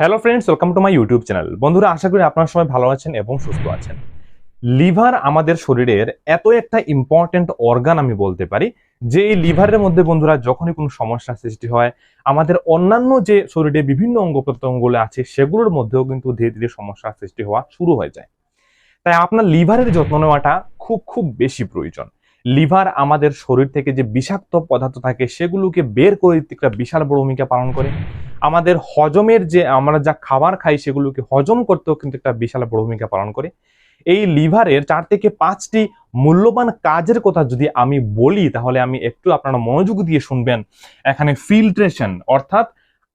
Hello friends welcome to my YouTube channel বন্ধুরা, আশা করি আপনার সবাই ভালো আছেন এবং সুস্থ আছেন। লিভার আমাদের শরীরের এত একটা ইম্পর্টেন্ট অর্গান আমি বলতে পারি, যে এই লিভারের মধ্যে বন্ধুরা যখনই কোনো সমস্যা সৃষ্টি হয়, আমাদের অন্যান্য যে শরীরে বিভিন্ন অঙ্গ প্রত্যঙ্গগুলো আছে, সেগুলোর মধ্যেও কিন্তু ধীরে ধীরে সমস্যা সৃষ্টি হওয়া শুরু হয়ে যায়। তাই আপনার লিভারের যত্ন নেওয়াটা খুব খুব বেশি প্রয়োজন। লিভার আমাদের শরীর থেকে যে বিষাক্ত পদার্থ থাকে, সেগুলোকে বের করে দিতে একটা বিশাল বড় ভূমিকা পালন করে। আমাদের হজমের যে আমরা যা খাবার খাই, সেগুলোকে হজম করতেও কিন্তু একটা বিশাল বড় ভূমিকা পালন করে। এই লিভারের চার থেকে পাঁচটি মূল্যবান কাজের কথা যদি আমি বলি, তাহলে আমি একটু আপনারা মনোযোগ দিয়ে শুনবেন। এখানে ফিল্ট্রেশন অর্থাৎ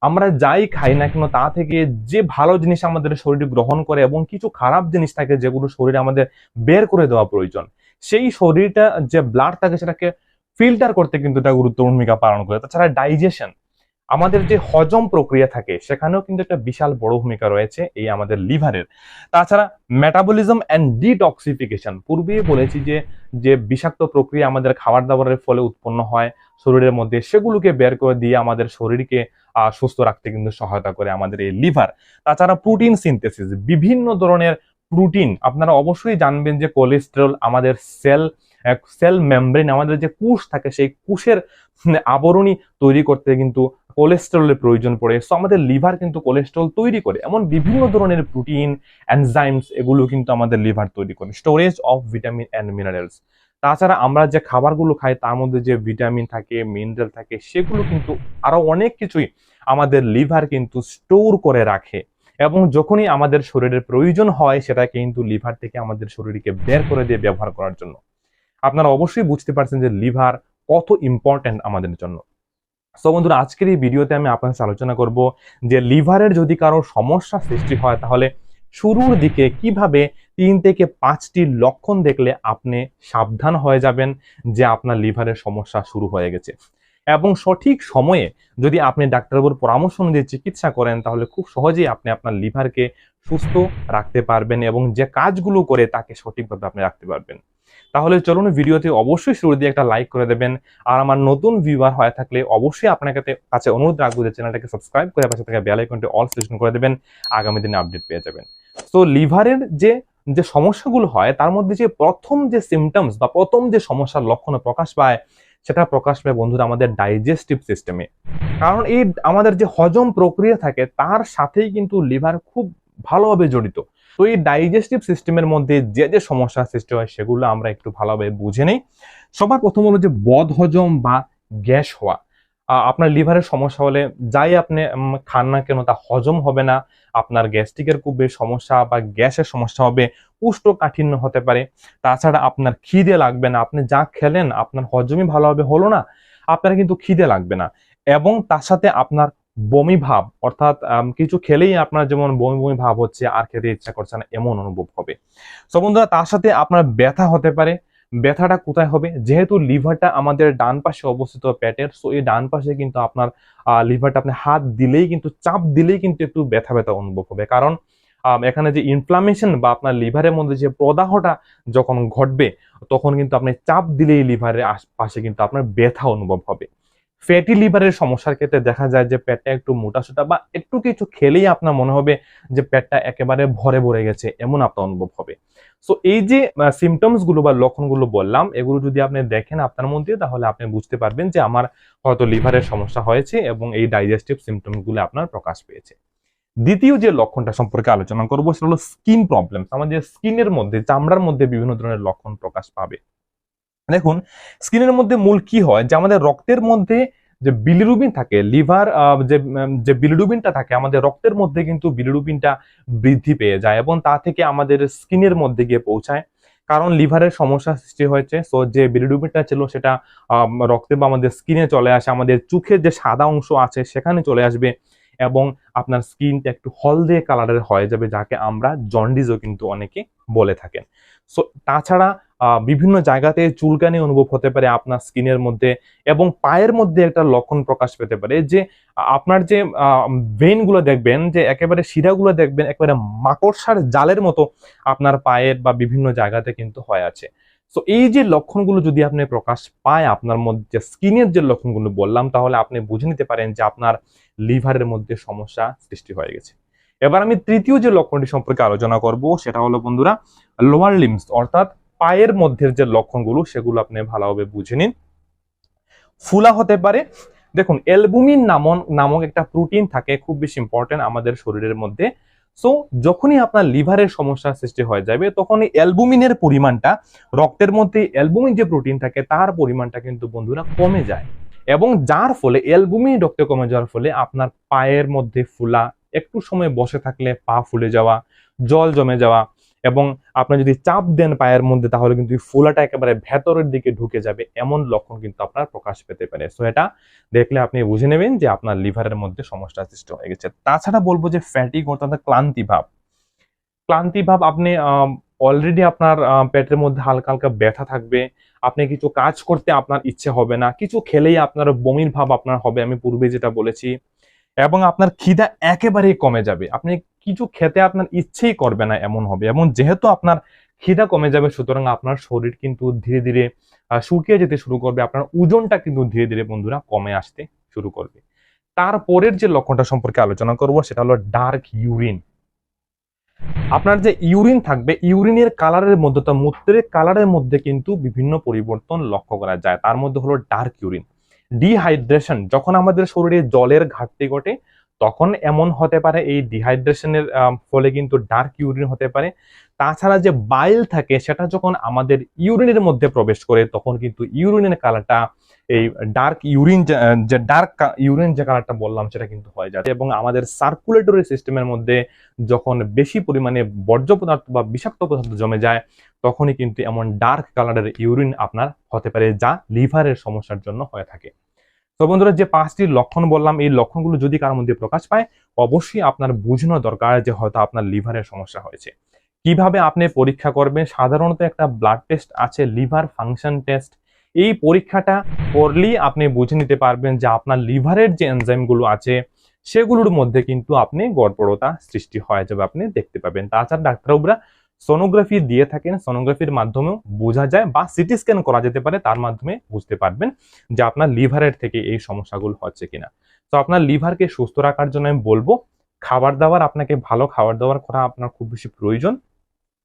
আমরা যাই খাই না কেন, তা থেকে যে ভালো জিনিস আমাদের শরীরে গ্রহণ করে এবং কিছু খারাপ জিনিস থাকে, যেগুলো শরীরে আমাদের বের করে দেওয়া প্রয়োজন। সেই শরীরটা, যে ব্লাড থাকে সেটাকে ফিল্টার করতে কিন্তু এটা গুরুত্বপূর্ণ ভূমিকা পালন করে। তাছাড়া ডাইজেশন আমাদের যে হজম প্রক্রিয়া থাকে, সেখানেও কিন্তু একটা বিশাল বড় ভূমিকা রয়েছে এই আমাদের লিভারের তাছাড়া মেটাবলিজম অ্যান্ড ডিটক্সিফিকেশন পূর্বেই বলেছি যে যে বিষাক্ত প্রক্রিয়া আমাদের খাবার দাবারের ফলে উৎপন্ন হয়, শরীরের মধ্যে, সেগুলোকে বের করে দিয়ে আমাদের শরীরকে সুস্থ রাখতে কিন্তু সহায়তা করে আমাদের এই লিভার তাছাড়া প্রোটিন সিনথেসিস বিভিন্ন ধরনের প্রোটিন আপনারা অবশ্যই জানবেন যে কোলেস্টেরল আমাদের সেল সেল মেমব্রেন আমাদের যে কোষ থাকে সেই উম, আবরণী তৈরি করতে কিন্তু কোলেস্টেরলের প্রয়োজন পড়ে। সো আমাদের লিভার কিন্তু কোলেস্টেরল তৈরি করে। এমন বিভিন্ন ধরনের প্রোটিন এনজাইমস এগুলো কিন্তু আমাদের লিভার তৈরি করে। Storage of vitamin and minerals তাছাড়া আমরা যে খাবারগুলো খাই তার মধ্যে যে ভিটামিন থাকে মিনারেল থাকে সেগুলো কিন্তু আরও অনেক কিছুই আমাদের লিভার কিন্তু স্টোর করে রাখে। এবং যখনই আমাদের শরীরের প্রয়োজন হয়, সেটা কিন্তু লিভার থেকে আমাদের শরীরকে বের করে দিয়ে ব্যবহার করার জন্য। আপনারা অবশ্যই বুঝতে পারছেন যে লিভার কত ইম্পর্ট্যান্ট আমাদের জন্য। সো বন্ধুরা, আজকের এই ভিডিওতে আমি আপনার সাথে আলোচনা করব যে লিভারের যদি কারও সমস্যা সৃষ্টি হয়, তাহলে শুরুর দিকে কীভাবে তিন থেকে পাঁচটি লক্ষণ দেখলে আপনি সাবধান হয়ে যাবেন যে আপনার লিভারের সমস্যা শুরু হয়ে গেছে। এবং সঠিক সময়ে যদি আপনি ডাক্তারবাবুর পরামর্শ অনুযায়ী চিকিৎসা করেন, তাহলে খুব সহজেই আপনি আপনার লিভারকে সুস্থ রাখতে পারবেন এবং যে কাজগুলো করে তাকে সঠিকভাবে আপনি রাখতে পারবেন। তাহলে চলুন ভিডিওতে অবশ্যই শুরু দিয়ে একটা লাইক করে দেবেন। আর আমার নতুন ভিউয়ার হয়ে থাকলে অবশ্যই আপনার কাছে অনুরোধ রাখব যে চ্যানেলটাকে সাবস্ক্রাইব করে পাশে থাকা বেল আইকনটি অল সিলেকশন করে দেবেন। আগামী দিনে আপডেট পেয়ে যাবেন। তো লিভারের যে যে সমস্যাগুলো হয়, তার মধ্যে যে প্রথম যে সিমটমস বা প্রথম যে সমস্যার লক্ষণ প্রকাশ পায় সেটা প্রকাশ পায় বন্ধুরা আমাদের ডাইজেস্টিভ সিস্টেমে কারণ এই আমাদের যে হজম প্রক্রিয়া থাকে, তার সাথেই কিন্তু লিভার খুব ভালোভাবে জড়িত। তো এই ডাইজেস্টিভ সিস্টেমের মধ্যে যে যে সমস্যা সৃষ্টি হয়, সেগুলো আমরা একটু ভালোভাবে বুঝে নেই। সবার প্রথম হলো যে বদ হজম বা গ্যাস হওয়া। আপনার লিভারের সমস্যা হলে যাই আপনি খান না কেন, তা হজম হবে না। আপনার গ্যাস্ট্রিকের খুব বেশি সমস্যা বা গ্যাসের সমস্যা হবে কোষ্ঠকাঠিন্য হতে পারে। তাছাড়া আপনার খিদে লাগবে না, আপনি যা খেলেন আপনার হজমই ভালোভাবে হলো না, আপনার কিন্তু খিদে লাগবে না। এবং তার সাথে আপনার বমি ভাব, অর্থাৎ কিছু খেলেই আপনার যেমন বমি বমি ভাব হচ্ছে, আর খেতে ইচ্ছা করছে না, এমন অনুভব হবে। সো বন্ধুরা, তার সাথে আপনার ব্যথা হতে পারে ব্যথাটা কোথায় হবে? যেহেতু লিভারটা আমাদের ডান পাশে অবস্থিত প্যাটের সো এই ডান পাশে কিন্তু আপনার লিভারটা আপনি হাত দিলেই কিন্তু, চাপ দিলেই কিন্তু একটু ব্যথা ব্যথা অনুভব হবে। কারণ এখানে যে ইনফ্লামেশন বা আপনার লিভারের মধ্যে যে প্রদাহটা যখন ঘটবে, তখন কিন্তু আপনি চাপ দিলেই লিভারের আশপাশে কিন্তু আপনার ব্যথা অনুভব হবে। ফ্যাটি লিভারের সমস্যার ক্ষেত্রে দেখা যায় যে পেটটা একটু মোটাসোটা বা একটু কিছু খেলেই আপনার মনে হবে যে পেটটা একেবারে ভরে ভরে গেছে, এমন আপনার অনুভব হবে। সো এই যে সিমটমসগুলো বা লক্ষণগুলো বললাম, এগুলো যদি আপনি দেখেন আপনার মধ্যে তাহলে আপনি বুঝতে পারবেন যে আমার হয়তো লিভারের সমস্যা হয়েছে এবং এই ডাইজেস্টিভ সিমটমসগুলো আপনার প্রকাশ পেয়েছে। দ্বিতীয় যে লক্ষণটা সম্পর্কে আলোচনা করব, সেটা হলো স্কিন প্রবলেম আমাদের স্কিনের মধ্যে, চামড়ার মধ্যে বিভিন্ন ধরনের লক্ষণ প্রকাশ পাবে। দেখুন, স্কিনের মধ্যে মূল কি হয়? যে আমাদের রক্তের মধ্যে যে বিলিরুবিন থাকে লিভার যে যে বিলিরুবিনটা থাকে, আমাদের রক্তের মধ্যে কিন্তু বিলিরুবিনটা বৃদ্ধি পেয়ে যায় এবং তা থেকে আমাদের স্কিনের মধ্যে গিয়ে পৌঁছায়। কারণ লিভারের সমস্যা সৃষ্টি হয়েছে সো যে বিলিরুবিনটা ছিল সেটা রক্তে বা আমাদের স্কিনে চলে আসে, আমাদের চোখের যে সাদা অংশ আছে সেখানে চলে আসবে এবং আপনার স্কিনটা একটু হলদে কালারের হয়ে যাবে, যাকে আমরা জন্ডিসও কিন্তু অনেকে বলে থাকেন। সো তাছাড়া বিভিন্ন জায়গাতে চুলকানি অনুভব হতে পারে আপনার স্কিনের মধ্যে এবং পায়ের মধ্যে একটা লক্ষণ প্রকাশ পেতে পারে যে, আপনার যে ভেনগুলো দেখবেন, যে একেবারে শিরাগুলো দেখবেন, একেবারে মাকড়সার জালের মতো আপনার পায়ের বা বিভিন্ন জায়গাতে কিন্তু হয়ে আছে। সো এই যে লক্ষণগুলো যদি আপনি প্রকাশ পায় আপনার মধ্যে স্কিনের যে লক্ষণগুলো বললাম, তাহলে আপনি বুঝে নিতে পারেন যে আপনার লিভারের মধ্যে সমস্যা সৃষ্টি হয়ে গেছে। এবার আমি তৃতীয় যে লক্ষণটি সম্পর্কে আলোচনা করব, সেটা হলো বন্ধুরা লোয়ার লিমস অর্থাৎ পায়ের মধ্যের যে লক্ষণগুলো, সেগুলো আপনি ভালোভাবে বুঝে নিন। ফুলা হতে পারে। দেখুন, অ্যালবুমিন নামক নামক একটা প্রোটিন থাকে, খুব বেশি ইম্পর্টেন্ট আমাদের শরীরের মধ্যে। সো যখনই আপনার লিভারের সমস্যা সৃষ্টি হয়ে যাবে, তখন এই অ্যালবুমিনের পরিমাণটা, রক্তের মধ্যে অ্যালবুমিন যে প্রোটিন থাকে, তার পরিমাণটা কিন্তু বন্ধুরা কমে যায়। এবং যার ফলে, অ্যালবুমিন রক্তে কমে যাওয়ার ফলে আপনার পায়ের মধ্যে ফুলা, একটু সময় বসে থাকলে পা ফুলে যাওয়া, জল জমে যাওয়া এবং আপনি যদি চাপ দেন পায়ের মধ্যে, তাহলে কিন্তু ফোলাটা একেবারে ভেতরের দিকে ঢুকে যাবে, এমন লক্ষণ কিন্তু আপনার প্রকাশ পেতে পারে। সো এটা দেখলে আপনি বুঝে নেবেন যে আপনার লিভারের মধ্যে সমস্যা সৃষ্টি হয়ে গেছে। তাছাড়া বলব যে ফ্যাটিক অর্থাৎ ক্লান্তি ভাব। ক্লান্তি ভাব আপনি অলরেডি আপনার পেটের মধ্যে হালকা হালকা ব্যথা থাকবে, আপনি কিছু কাজ করতে আপনার ইচ্ছে হবে না, কিছু খেলেই আপনার বমির ভাব আপনার হবে, আমি পূর্বে যেটা বলেছি এবং আপনার খিদা একেবারেই কমে যাবে। আপনি কিছু খেতে আপনার ইচ্ছেই করবে না এমন হবে। এবং যেহেতু আপনার খিদা কমে যাবে, সুতরাং আপনার শরীর কিন্তু ধীরে ধীরে শুকিয়ে যেতে শুরু করবে। আপনার ওজনটা কিন্তু ধীরে ধীরে বন্ধুরা কমে আসতে শুরু করবে। তারপরের যে লক্ষণটা সম্পর্কে আলোচনা করব, সেটা হলো ডার্ক ইউরিন আপনার যে ইউরিন থাকবে ইউরিনের কালারের মধ্যে তো মূত্রের কালারের মধ্যে কিন্তু বিভিন্ন পরিবর্তন লক্ষ্য করা যায়। তার মধ্যে হলো ডার্ক ইউরিন ডিহাইড্রেশন যখন আমাদের শরীরে জলের ঘাটতি ঘটে, তখন এমন হতে পারে, এই ডিহাইড্রেশনের ফলে কিন্তু ডার্ক ইউরিন হতে পারে। তাছাড়া যে বাইল থাকে, সেটা যখন আমাদের ইউরিনের মধ্যে প্রবেশ করে, তখন কিন্তু ইউরিনের কালারটা এই ডার্ক ইউরিন যে ডার্ক ইউরিন যে কালারটা বললাম, সেটা কিন্তু হয়ে যায় এবং আমাদের সার্কুলেটরি সিস্টেমের মধ্যে যখন বেশি পরিমাণে বর্জ্য পদার্থ বা বিষাক্ত পদার্থ জমে যায়, তখনই কিন্তু এমন ডার্ক কালারের ইউরিন আপনার হতে পারে, যা লিভারের সমস্যার জন্য হয়ে থাকে। তো বন্ধুরা, যে পাঁচটি লক্ষণ বললাম, এই লক্ষণগুলো যদি কারোর মধ্যে প্রকাশ পায়, অবশ্যই আপনার বুঝানো দরকার যে হয়তো আপনার লিভারের সমস্যা হয়েছে। কীভাবে আপনি পরীক্ষা করবেন? সাধারণত একটা ব্লাড টেস্ট আছে লিভার ফাংশন টেস্ট এই পরীক্ষাটা করলেই আপনি বুঝে নিতে পারবেন যে আপনার লিভারের যে এনজাইমগুলো আছে, সেগুলোর মধ্যে কিন্তু আপনি গড়পড়তা সৃষ্টি হয়ে যাবে, আপনি দেখতে পাবেন। তাছাড়া ডাক্তারবাবুরা সোনোগ্রাফি দিয়ে থাকেন সোনোগ্রাফির মাধ্যমেও বোঝা যায় বা সিটি স্ক্যান করা যেতে পারে, তার মাধ্যমে বুঝতে পারবেন যে আপনার লিভারের থেকে এই সমস্যাগুলো হচ্ছে কিনা। তো আপনার লিভারকে সুস্থ রাখার জন্য আমি বলব, খাবার দাবার আপনাকে ভালো খাবার দাবার করা আপনার খুব বেশি প্রয়োজন।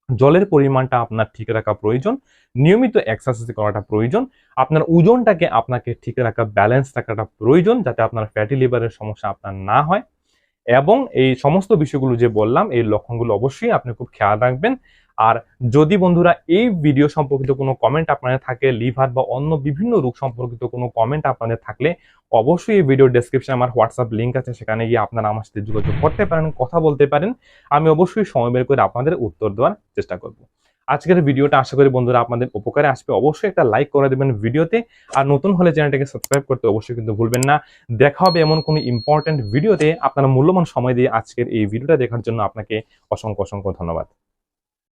জলের পরিমাণটা আপনার ঠিক রাখা প্রয়োজন। নিয়মিত এক্সারসাইজ করাটা প্রয়োজন। আপনার ওজনটাকে আপনাকে ঠিক রাখা ব্যালেন্স রাখাটা প্রয়োজন যাতে আপনার ফ্যাটি লিভারের সমস্যা আপনার না হয়। এবং এই সমস্ত বিষয়গুলো যে বললাম এই লক্ষণগুলো অবশ্যই আপনি খুব খেয়াল রাখবেন। আর যদি বন্ধুরা এই ভিডিও সম্পর্কিত কোনো কমেন্ট আপনাদের থাকে লিভার বা অন্য বিভিন্ন রোগ সম্পর্কিত কোনো কমেন্ট আপনাদের থাকলে অবশ্যই এই ভিডিও ডেসক্রিপশনে আমার হোয়াটসঅ্যাপ লিঙ্ক আছে, সেখানে গিয়ে আপনারা আমার সাথে যোগাযোগ করতে পারেন, কথা বলতে পারেন। আমি অবশ্যই সময় বের করে আপনাদের উত্তর দেওয়ার চেষ্টা করব। আজকের ভিডিওটা আশা করি বন্ধুরা আপনাদের উপকারে আসবে। অবশ্যই একটা লাইক করে দেবেন ভিডিওতে। আর নতুন হলে চ্যানেলটাকে সাবস্ক্রাইব করতে অবশ্যই কিন্তু ভুলবেন না। দেখা হবে এমন কোনো ইম্পর্টেন্ট ভিডিওতে। আপনারা মূল্যবান সময় দিয়ে আজকের এই ভিডিওটা দেখার জন্য আপনাকে অসংখ্য অসংখ্য ধন্যবাদ।